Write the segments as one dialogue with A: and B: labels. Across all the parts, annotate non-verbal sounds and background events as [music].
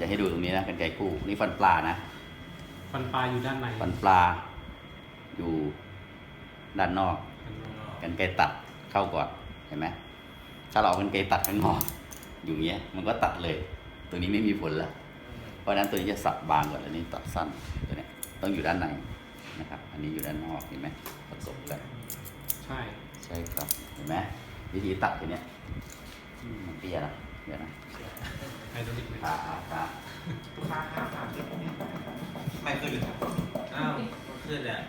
A: จะให้ดูตรงนี้นะกันไกรคู่นี่ฟันปลานะ
B: ฟันปลาอยู่ด้านใน
A: ฟันปลา อยู่ด้านนอก กันไกรตัดเข้าก่อนเห็นไหมถ้าเราเอากันไกรตัดข้างนอกอยู่อย่างเงี้ย มันก็ตัดเลย ตัวนี้ไม่มีผลแล้วเพราะฉะนั้นตัวนี้จะสับบางก่อนแล้วนี่ตัดสั้นตัวเนี้ยต้องอยู่ด้านในนะครับ อันนี้อยู่ด้านนอกเห็นไหมผสมกัน
B: ใช่
A: ใช่ครับเห็นไหมวิธีตัดทีเนี้ยอืมมันเตี้ยนะเดี๋ยวนะ
B: ไฮโดรลิกไหม
A: ขาขาขา
C: ลูกค้าห้าสามเจ็ดเนี่ย
D: ไม่ขึ้นเลยครับ
C: อ้าว
D: ขึ้นเลย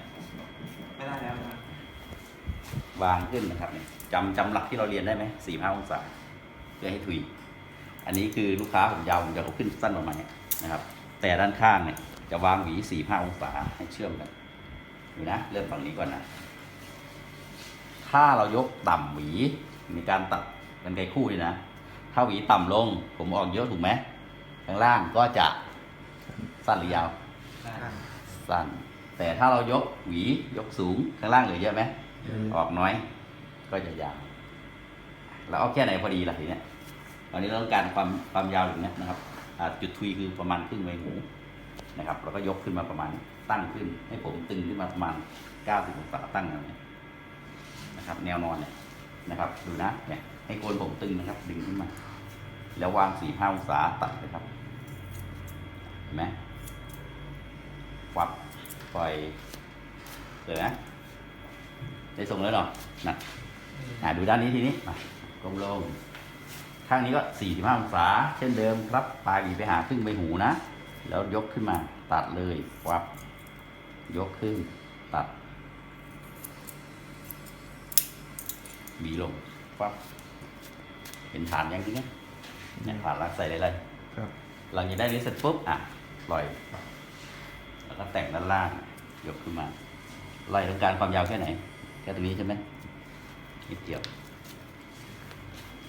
C: ไม่ได้แล้วนะ
A: วางขึ้นนะครับเนี่ยจำจำหลักที่เราเรียนได้ไหมสี่ห้าองศาเพื่อให้ทุย อันนี้คือลูกค้าผมยาวผมจะเอาขึ้นสั้นออกมาเนี่ยนะครับ แต่ด้านข้างเนี่ยจะวางหวีสี่ห้าองศาให้เชื่อมกันดูนะเริ่มฝั่งนี้ก่อนนะถ้าเรายกต่ำหวีในการตัดกันไกรคู่นี่นะ ถ้าหวีต่ำลง ผมออกเยอะถูกไหมข้างล่างก็จะสั้นหรือยาว สั้น แต่ถ้าเรายกหวียกสูงข้างล่างเหลือเยอะไหมออกน้อย ก็จะยาวเราเอาแค่ไหนพอดีล่ะทีเนี้ยตอนนี้เราต้องการความความยาวอย่างเนี้ยนะครับอ่าจุดทุยคือประมาณครึ่งใบหูนะครับแล้วก็ยกขึ้นมาประมาณตั้งขึ้น ให้ผมตึงขึ้นมาประมาณ 90องศาตั้งอย่างนี้นะครับ แนวนอนเนี่ยนะครับ ดูนะเนี่ยให้โคนผมตึงนะครับ ดึงขึ้นมา แล้ววางสี่ห้าองศาตัดเลยครับ เห็นไหมวับปล่อยเสร็จนะได้ส่งแล้วเนาะนะอ่าดูด้านนี้ทีนี้มากลมลง ข้างนี้ก็45องศา เช่นเดิมครับ ปลายหวีไปหาครึ่งใบหูนะ แล้วยกขึ้นมา ตัดเลยวับ ยกขึ้น ตัดหวีลงวับเห็นฐานยังทีนี้ เนี่ยฐานรักใส่ได้เลย
E: ครับ
A: หลังจากได้นี้เสร็จปุ๊บอะปล่อย แล้วก็แต่งด้านล่าง ยกขึ้นมาไล่ต้องการความยาวแค่ไหนแค่ตรงนี้ใช่ไหมนิดเดียว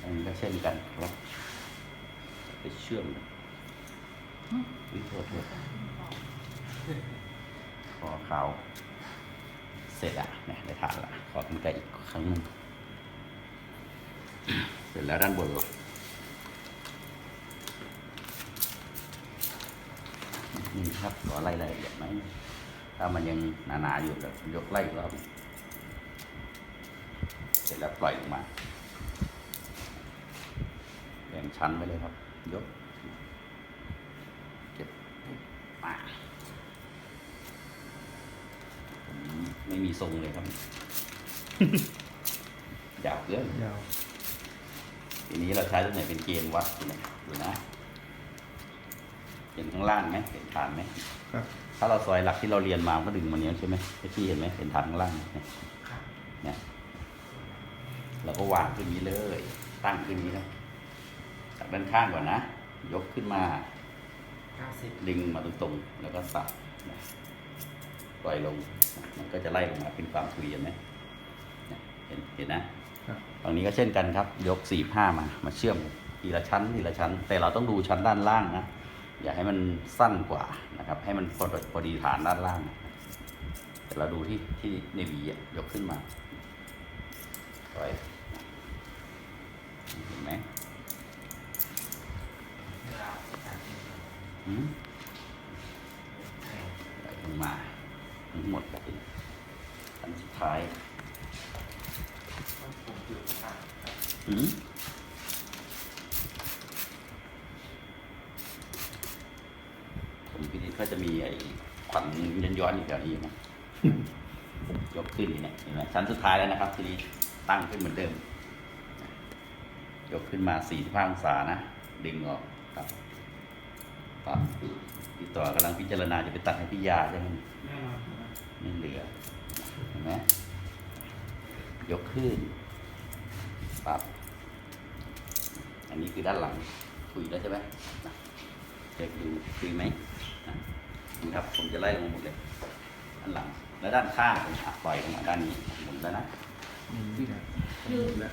A: อันนี้ก็เช่นกันครับไปเชื่อมกันวิโทษโทษขอขาวเสร็จอะเนี่ยได้ฐานละขอกันไกลอีกครั้งหนึงเสร็จแล้วด้านบนล่ะ นี่ครับขอไล่รายละเอียดไหมถ้ามันยังหนาๆอยู่เดี๋ยวยกไล่อีกรอบหนึ่งเสร็จแล้วปล่อยลงมาแบ่งชั้นไปเลยครับ ยกเก็บมาผมไม่มีทรงเลยครับ ยาวเกิน
E: ยาว
A: ทีนี้เราใช้ตัวไหนเป็นเกณฑ์วัดดูนะดูนะเห็นข้างล่างไหมเห็นฐานไหม
E: ครับ
A: ถ้าเราซอยหลักที่เราเรียนมามันก็ดึงมาเนี้ยใช่ไหมไอ้พี่เห็นไหมเห็นฐานข้างล่างไหมเนี่ย
C: ครับ
A: เนี่ยเราก็วางขึ้นนี้เลย ตั้งขึ้นนี้นะจากด้านข้างก่อนนะ ยกขึ้นมา
C: เก้าสิบ
A: ดึงมาตรงๆ แล้วก็สับนะปล่อยลงนะมันก็จะไล่ลงมาเป็นความทุยเห็นไหมเนี่ยเห็นเห็นนะ
E: ครับ
A: ตรงนี้ก็เช่นกันครับ ยกสี่ห้ามา มาเชื่อมทีละชั้นทีละชั้น แต่เราต้องดูชั้นด้านล่างนะ อย่าให้มันสั้นกว่านะครับ ให้มันพอพอดีฐานด้านล่างนะแต่เราดูที่ที่ในหวีอะยกขึ้นมาปล่อยเห็นไหมอืมลงมาทั้งหมดเลยอันสุดท้าย
C: อื
A: มพินิจก็จะมีไอ้ขวัญ ย้อนอยู่แถวนี้นะยกขึ้นนี่เนี่ยเห็นไหมชั้นสุดท้ายแล้วนะครับ ทีนี้ตั้งขึ้นเหมือนเดิม ยกขึ้นมา45องศานะ ดึงออกตัดตัดพี่ต่อกำลังพิจารณาจะไปตัดให้พี่ยาใช่ไหมไม่เหลือเห็นไหมยกขึ้นปรับอันนี้คือด้านหลังคุยแล้วใช่ไหมเช็คดูคุยไหม นะนี่ครับ ผมจะไล่ลงมาหมดเลยด้านหลัง แล้วด้านข้างผมอะปล่อยลงมาด้านนี้หมุนแล้วนะ
E: อืมครับแล้ว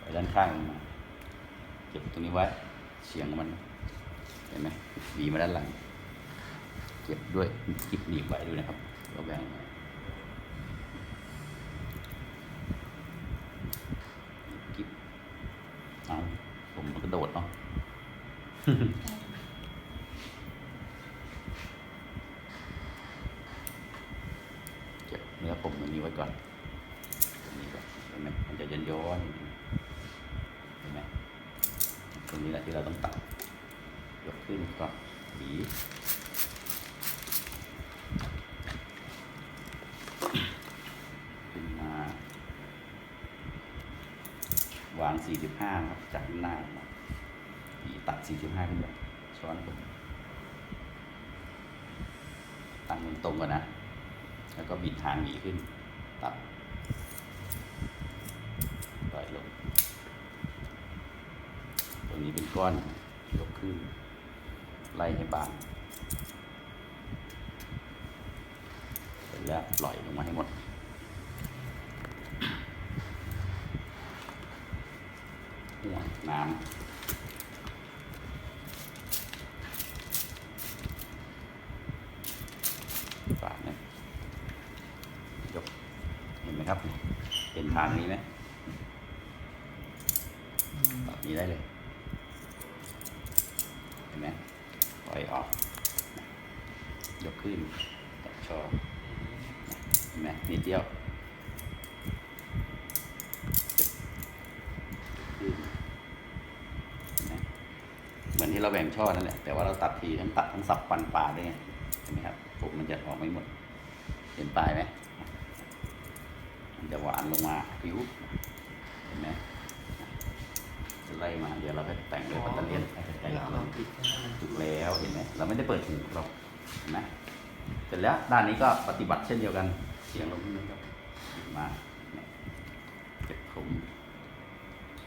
A: ปล่อยด้านข้างลงมาเก็บตรงนี้ไว้เฉียงมัน เห็นไหมหวีมาด้านหลัง เก็บด้วยกิบหนีบไว้ด้วยนะครับเราแบ่งไว้กิบเอาผมมันกระโดดเนาะ เก็บเนื้อผมตรงนี้ไว้ก่อนตรงนี้ก่อนเห็นไหมมันจะย้อนย้อนๆเห็นไหมตรงนี้แหละที่ เราต้องตัดยกขึ้นก่อนหวีขึ้นมาวาง 45 ครับ จากหน้ามาหวีตัด 45 ขึ้นไปช้อนผมตั้งมือตรงก่อนนะ แล้วก็บิดหางหวีขึ้น ตัดปล่อยลง ก้อนยกขึ้น ไล่ให้บางเสร็จแล้วปล่อยลงมาให้หมดหัวน้ำฝากนะยก เห็นไหมครับ เห็นทางนี้ไหมแบบนี้ได้เลย เห็นไหมปล่อยออก ยกขึ้นตัดชอเห็นไหมนิดเดียวขึ้นเห็นไหม เราแบ่งช่อนั่นแหละแต่ว่าเราตัดทีทั้งตัดทั้งสับปันปลาได้ไงเห็นไหมครับผมมันจะออกไม่หมด เห็นปลายไหมมันจะหวานลงมาผิวเห็นไหมจะไล่มาเดี๋ยวเราไปแต่งด้วยปัตเตอร์เลียนให้ใกล้
C: เพื่อ
A: ๆ
C: เอา
A: เรา
C: ปิดให้มัน
A: ถูกแล้วเห็นไหมเราไม่ได้เปิดหูหรอกเห็นไหมเสร็จแล้วด้านนี้ก็ปฏิบัติเช่นเดียวกันเสียงลงนิดนึงครับมาเนี่ยเก็บผม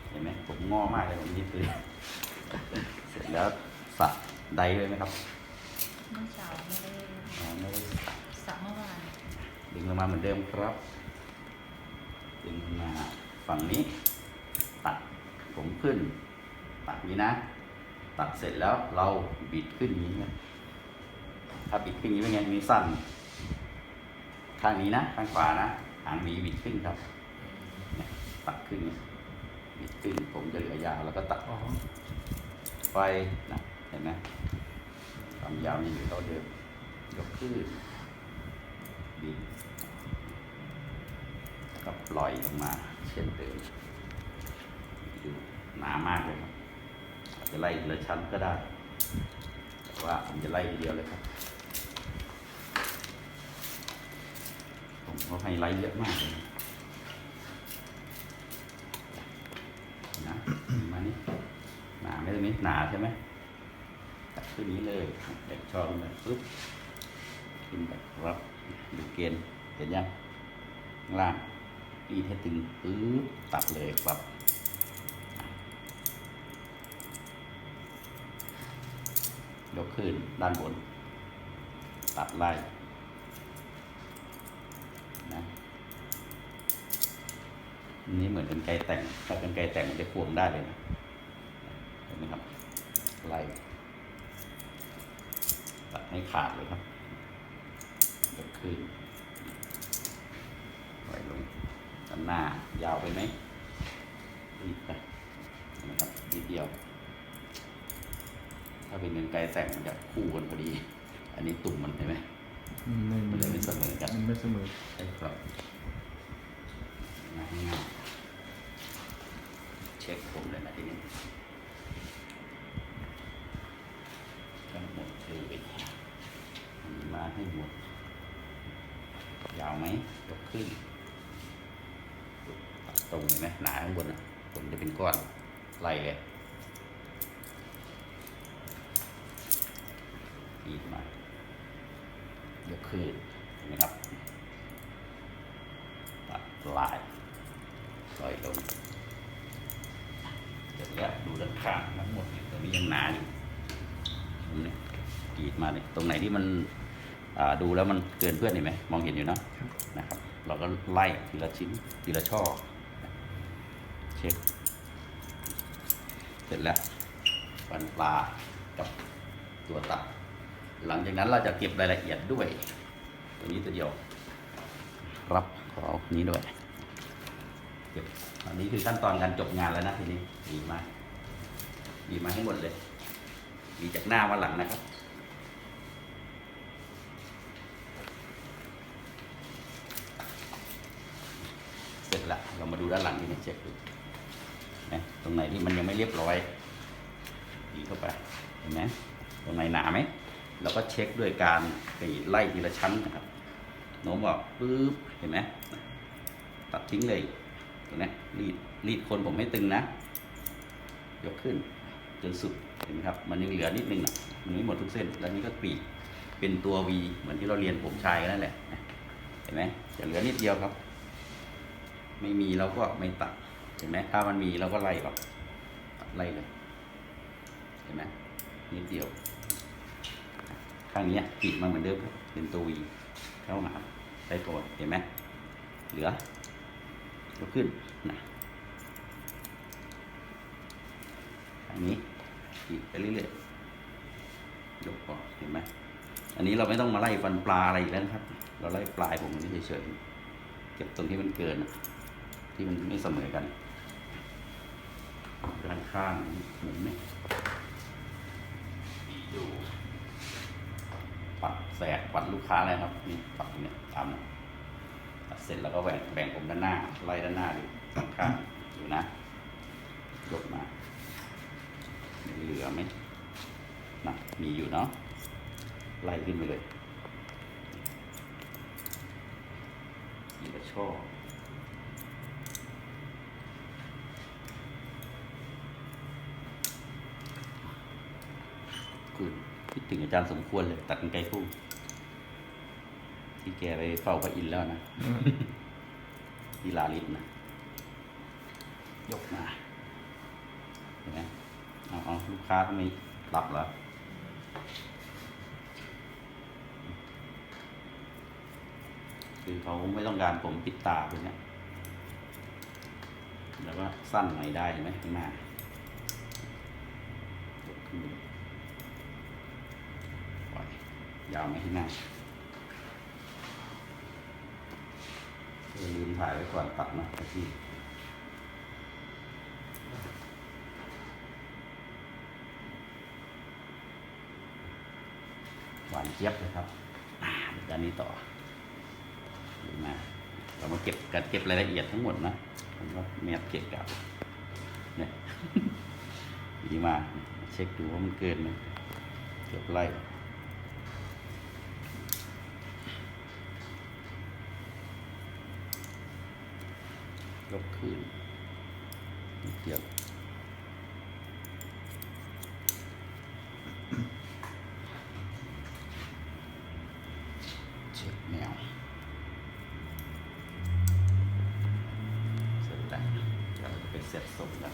A: เห็นไหมผมงอมากเลยผมนิดเลย เสร็จแล้วสักใดด้วยไหมครับ
D: เมื่อเช้าไม่ได้
A: อ๋อไม่ได้สัก
D: สักเมื่อวาน
A: ดึงลงมาเหมือนเดิมครับ ดึงลงมาฝั่งนี้ ตัดผมขึ้น ตัดนี้นะ ตัดเสร็จแล้วเราบิดขึ้นอย่างนี้นะถ้าบิดขึ้นอย่างนี้เป็นไงมีสั้น ข้างนี้นะ ข้างขวานะ หางหวีบิดขึ้นครับเนี่ยตัดขึ้นอย่างนี้บิดขึ้นผมจะเหลือยาวแล้วก็ตัด
B: อ๋อ
A: ไฟนะเห็นไหมความยาวยังอยู่เท่าเดิมยกขึ้นบิดแล้วก็ปล่อยลงมาเช่นเดิมดูหนามากเลยครับจะไล่ละชั้นก็ได้ แต่ว่าผมจะไล่ทีเดียวเลยครับ ผมก็ให้ไล่เยอะมากเลยนะมานี่ หนาไหม่ตรงมีหนาใช่ไหมตัดขึ้นนี้เลยเด็กชอบเลยปึ๊บขึ้นแบบรับดูเกณฑ์เห็นยังล่างรีดให้ตึงปึ๊บตัดเลยครับยกขึ้นด้านบน ตัดไล่นะอันนี้เหมือนกันไกรแต่งถ้ากันไกรแต่งมันจะควงได้เลยนะเห็นไหมครับ ไล่ ตัดให้ขาดเลยครับยกขึ้นไว้ลงด้านหน้ายาวไปไหมรีบไปเห็นไหมครับนิดเดียว ถ้าเป็นเงินไกลแต่งมันจะคู่กันพอดี อันนี้ตุ่มมันเห็นไหม
E: อืมไม่
A: มันเลยไม่เสมอกัน
E: มันไม่เสมอ
A: ใช่ครับง่ายง่ายเช็คผมเลยนะทีนี้ทั้งหมดเลยมา ให้หมดยาวไหมยกขึ้นตัดตรงเห็นไหมหนาข้างบนอะผมจะเป็นก้อนไล่เลยอีกมายกขึ้นเห็นไหมครับตัดลายปล่อยลงเสร็จแล้วดูด้านข้างทั้งหมดเนี่ยตรงนี้ยังหนาอยู่ตรงนี้กรีดมาเนี่ยตรงไหนที่มัน ดูแล้วมันเกินเพื่อนเห็นไหมมองเห็นอยู่เนอะนะครับเราก็ไล่ทีละชิ้นทีละช่อเช็คเสร็จแล้วฟันปลากับตัวตัดหลังจากนั้นเราจะเก็บรายละเอียดด้วย ตัวนี้ตัวเดียว รับขอเอานี้ด้วยเก็บอันนี้คือขั้นตอนการจบงานแล้วนะทีนี้ดีมากดีมาให้หมดเลยมีจากหน้ามาหลังนะครับ ดูด้านหลังที่นี่เช็คดูนะตรงไหนที่มันยังไม่เรียบร้อยดีเข้าไปเห็นไหมตรงไหนหนาไหมเราก็เช็คด้วยการไปไล่ทีละชั้นนะครับโน้มออกปึ๊บเห็นไหมตัดทิ้งเลยเห็นไหมรีดรีดคนผมให้ตึงนะ ยกขึ้นจนสุดเห็นไหมครับ มันยังเหลือนิดนึงนะมันไม่หมดทุกเส้น แล้วนี่ก็ปีกเป็นตัว V เหมือนที่เราเรียนผมชายกันนั่นแหละนะเห็นไหมจะเหลือนิดเดียวครับ ไม่มีเราก็ไม่ตัด เห็นไหมถ้ามันมีเราก็ไล่แบบไล่เลย เห็นไหมนิดเดียว ข้างนี้ปิดมาเหมือนเดิมเป็นตัววีเข้ามาได้ตัวเห็นไหมเหลือยกขึ้นนะอันนี้ปิดไปเรื่อยๆ ยกก่อนเห็นไหม อันนี้เราไม่ต้องมาไล่ฟันปลาอะไรอีกแล้วครับ เราไล่ปลายผมนี่เฉยๆ เก็บตรงที่มันเกินอะ ที่มันไม่เสมอกันด้านข้างหมุนไหมดูปัดแสกปัดลูกค้าเลยครับนี่ปัดเนี่ยตามตัดเสร็จแล้วก็แบ่งแบ่งผมด้านหน้าไล่ด้านหน้าดูด้านข้างดูนะยกมาเหลือไหมนะมีอยู่เนาะไล่ขึ้นไปเลยอีกระช่อ คุณคิดถึงอาจารย์สมควรเลย ตัดกันไกลคู่ ที่แกไปเฝ้าพระอินทร์แล้วนะที่ลาลิศนะยกมาเห็นไหมเอาเอาลูกค้าเขาไม่รับเหรอคือเขาไม่ต้องการผมปิดตาไปเนี่ยแล้วก็สั้นหน่อยได้เห็นไหมข้างหน้ายกขึ้นไปปล่อย ยาวไหมข้างหน้าเออลืมถ่ายไว้ก่อนตัดนะที่หวานเจี๊ยบเลยครับอ่าด้านนี้ต่อดูมาเรามาเก็บกันเก็บรายละเอียดทั้งหมดนะผมว่าแมบเก็บกับเนี่ยดีมาเช็คดูว่ามันเกินไหมเก็บไล่ ยกคืนนิดเดียวเช็คแนวเสร็จแล้วเดี๋ยวเราจะไปเสร็จสมกัน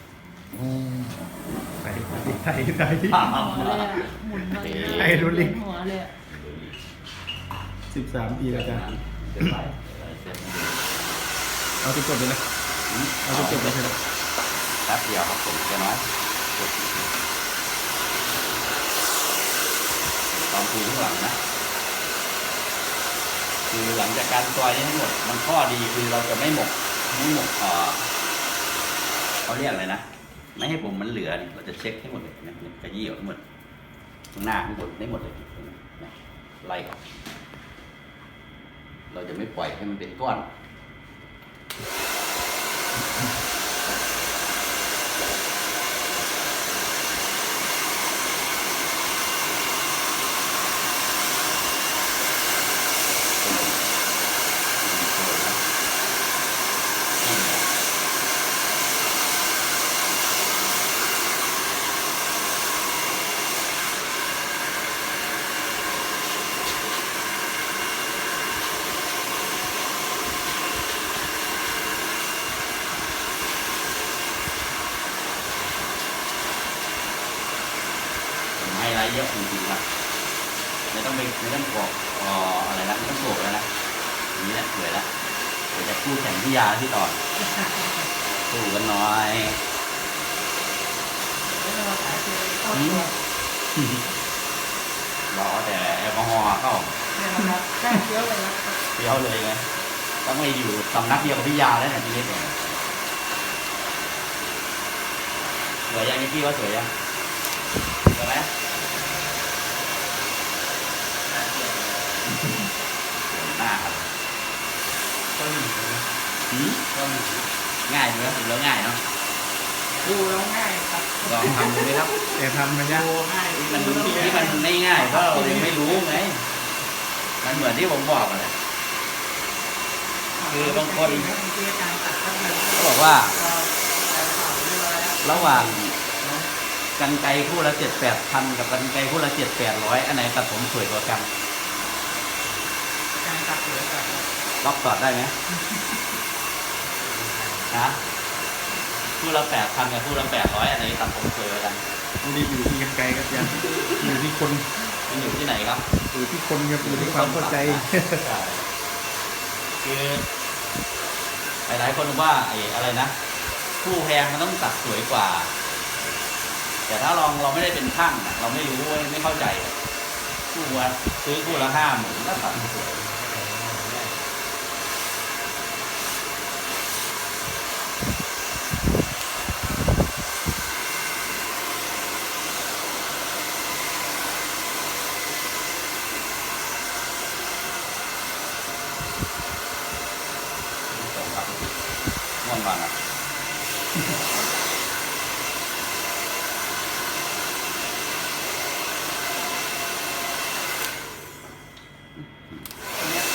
E: ไปไปไปไป
D: หัวเลยอะหมุนมาเลย
E: ไอ้รุ่นเล็ก
D: หัวเลยอะ
E: สิบสามปีแล้วจ้ะ
A: เสร็จไปเสร็จ
E: เอาจนจบเลยนะ เอาจนจบเลยใช่ไหม
A: แป๊บเดียวครับผมแค่น้อยกดอีกทีตอนคุยข้างหลังนะ คือหลังจากการซอยนี้ทั้งหมด มันข้อดีคือเราจะไม่หมกไม่หมกเอ่อเขาเรียกอะไรนะ ไม่ให้ผมมันเหลือเราจะเช็คให้หมดเลยนะกระยี่ออกทั้งหมดข้างหน้าทั้งหมดได้หมดเลยนะไล่ออกเราจะไม่ปล่อยให้มันเป็นก้อน Thank [laughs] you. คู่แข่งที่ยาที่ต่อสู้กันหน่อย
D: แล้วเราขายคือเข้าตัว
A: รอแต่แอลกอฮอล์เข้า
D: เนี่ยนะครับได้เคี้ยวเลยนะ
A: เที่ยวเลยไงต้องไปอยู่สำนักเดียวกับพี่ยาแล้วเนี่ยทีนี้เนี่ยสวยยังนิกกี้ว่าสวยยังสวยไหม ต้องง่ายดูแล้วดูแล้วง่ายเนาะ
C: ดูแล้วง่ายครับ
A: ลองทำดูไหมครับ
E: แต่ทำมันยาก
C: ดูง่าย
A: มันที่มันไม่ง่ายเพราะเรายังไม่รู้ไงมันเหมือนที่ผมบอกอะแหละคือบางคน
D: คือการตัดก็มัน
A: เขาบอกว่า
D: ระ
A: หว่างกันไกคู่ละเจ็ดแปดพันกับกันไกคู่ละเจ็ดแปดร้อยอันไหนตัดผมสวยกว่ากัน
D: การตัดเหลือก่อน
A: ล็อกตอดได้ไหมนะคู่ละแปดพันกับคู่ละแปดร้อยอันไหนตัดผมสวยกว่ากัน
E: มันดีอยู่ที่กันไกลครับอาจารย์อยู่ที่คน
A: มันอยู่ที่ไหนครับ
E: อยู่ที่คนครับอยู่ที่ความเข้าใจ
A: ใช่คือหลายๆคนว่าไอ้อะไรนะคู่แพงมันต้องตัดสวยกว่า แต่ถ้าลองเราไม่ได้เป็นช่างอะเราไม่รู้ไม่เข้าใจอะคู่ว่าซื้อคู่ละห้าหมื่นก็ตัดสวย ง่วงนอนอะอันเนี้ย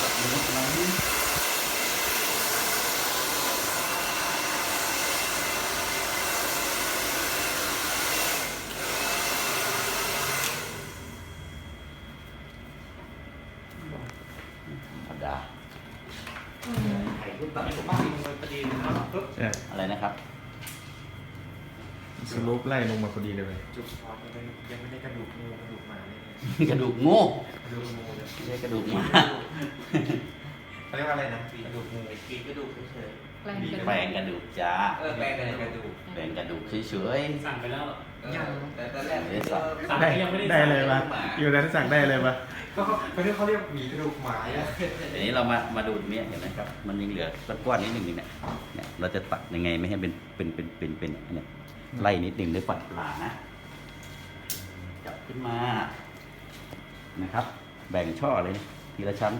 A: กับหมูกำลังธรรมดา
C: ถ่ายรูปตัดให้ผมบ้างลงไปพอดีนะครับปุ๊บ
E: ใช่
A: อะไรนะครับ
E: สโลปไล่ลงมาพอดีเลย
C: จุดพอยังไม่ยังไม่ได้กระดูกงูกระดูกหมาเลย
A: กระดูกงู
C: กระดูกงูเลย
A: ไม่ใช่กระดูกหมา
C: เขาเรียกว่าอะไรนะกระดูกงูกินกระดูกเฉย
D: แปลงกัน
A: แปลงกระดูกจ้า
C: เออแปลงกันในกระดูก
A: แปลงกระดูกเฉย
B: สั่งไปแล้ว
C: ยังแต่ตอนแรก
A: ไม่ได้สั่ง
B: สั่ง
E: ได้
B: ยังไม่ได้
E: ได้เลยปะอยู่ในที่สั่งได้เลยปะ
C: ก็เขาเรียกเขาเรียกหมีกระดูกหมาอะ
A: ๆทีนี้เรามามาดูตรงนี้เห็นไหมครับ มันยังเหลือก้อนๆนิดหนึ่งเนี่ยเนี่ย เราจะตัดยังไงไม่ให้เป็นเป็นเป็นเป็นเป็นเนี่ยไล่นิดหนึ่งด้วยปัดปลานะจับขึ้นมานะครับ แบ่งช่อเลยนะทีละชั้น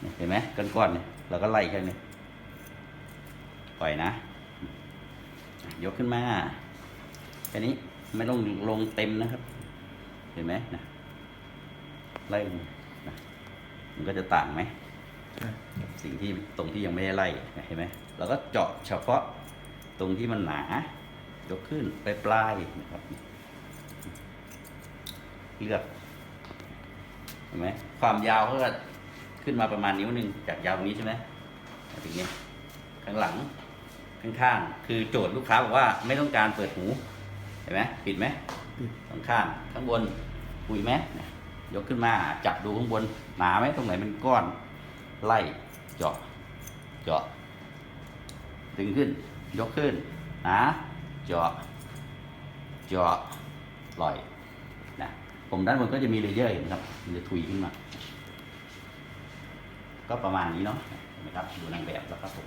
A: เนี่ยเห็นไหมก้อนๆเนี่ยเราก็ไล่แค่นี้ปล่อยนะ ยกขึ้นมาแค่นี้ ไม่ต้องลงเต็มนะครับ เห็นไหมนะไล่ลงนะมันก็จะต่างไหมสิ่งที่ตรงที่ยังไม่ได้ไล่เห็นไหมเราก็เจาะเฉพาะตรงที่มันหนายกขึ้นไปปลายนะครับ เลือกเห็นไหมความยาวก็ขึ้นมาประมาณนิ้วหนึ่งจากยาวตรงนี้ใช่ไหมถึงนี้ข้างหลังข้างๆคือโจทย์ลูกค้าบอกว่าไม่ต้องการเปิดหู ห็นไหมปิดไหม
E: ปิด
A: ข้างข้างๆข้างบนปุยไหมเนี่ยยกขึ้นมาจับดูข้างบนหนาไหมตรงไหนเป็นก้อน ไล่เจาะเจาะดึงขึ้น ยกขึ้นหนาเจาะเจาะปล่อยนะผมด้านบนก็จะมีเลเยอร์เห็นไหมครับมันจะถุยขึ้นมา ก็ประมาณนี้เนาะเห็นไหมครับดูนางแบบแล้วครับผม